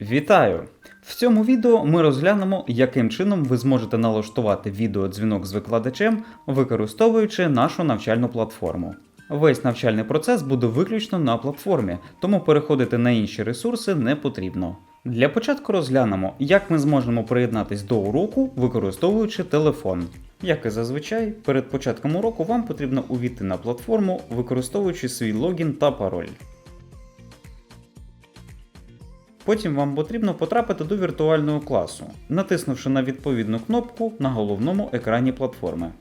Вітаю! В цьому відео ми розглянемо, яким чином ви зможете налаштувати відеодзвінок з викладачем, використовуючи нашу навчальну платформу. Весь навчальний процес буде виключно на платформі, тому переходити на інші ресурси не потрібно. Для початку розглянемо, як ми зможемо приєднатись до уроку, використовуючи телефон. Як і зазвичай, перед початком уроку вам потрібно увійти на платформу, використовуючи свій логін та пароль. Потім вам потрібно потрапити до віртуального класу, натиснувши на відповідну кнопку на головному екрані платформи.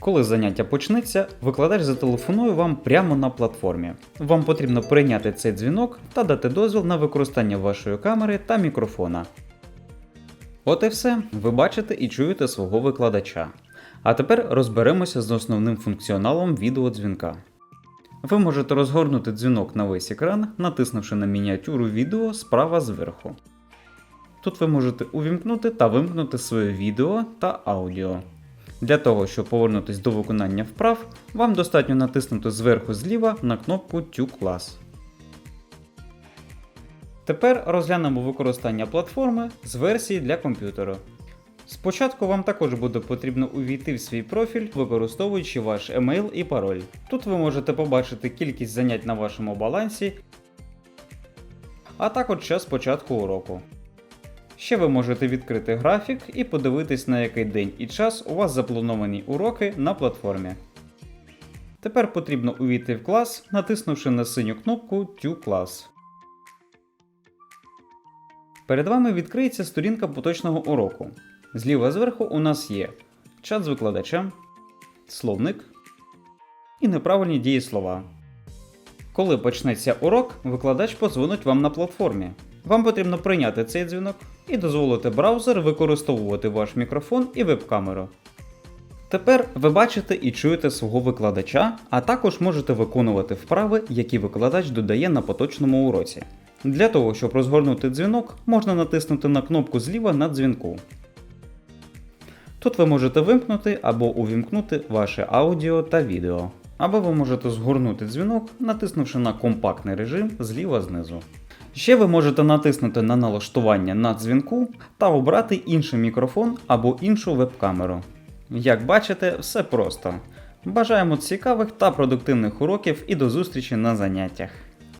Коли заняття почнеться, викладач зателефонує вам прямо на платформі. Вам потрібно прийняти цей дзвінок та дати дозвіл на використання вашої камери та мікрофона. От і все, ви бачите і чуєте свого викладача. А тепер розберемося з основним функціоналом відеодзвінка. Ви можете розгорнути дзвінок на весь екран, натиснувши на мініатюру відео справа зверху. Тут ви можете увімкнути та вимкнути своє відео та аудіо. Для того, щоб повернутися до виконання вправ, вам достатньо натиснути зверху зліва на кнопку To Class. Тепер розглянемо використання платформи з версії для комп'ютера. Спочатку вам також буде потрібно увійти в свій профіль, використовуючи ваш емейл і пароль. Тут ви можете побачити кількість занять на вашому балансі, а також час початку уроку. Ще ви можете відкрити графік і подивитись, на який день і час у вас заплановані уроки на платформі. Тепер потрібно увійти в клас, натиснувши на синю кнопку To Class. Перед вами відкриється сторінка поточного уроку. Зліва зверху у нас є чат з викладачем, словник і неправильні дієслова. Коли почнеться урок, викладач подзвонить вам на платформі. Вам потрібно прийняти цей дзвінок і дозволити браузер використовувати ваш мікрофон і веб-камеру. Тепер ви бачите і чуєте свого викладача, а також можете виконувати вправи, які викладач додає на поточному уроці. Для того, щоб розгорнути дзвінок, можна натиснути на кнопку зліва на дзвінку. Тут ви можете вимкнути або увімкнути ваше аудіо та відео. Або ви можете згорнути дзвінок, натиснувши на компактний режим зліва знизу. Ще ви можете натиснути на налаштування на дзвінку та обрати інший мікрофон або іншу веб-камеру. Як бачите, все просто. Бажаємо цікавих та продуктивних уроків і до зустрічі на заняттях.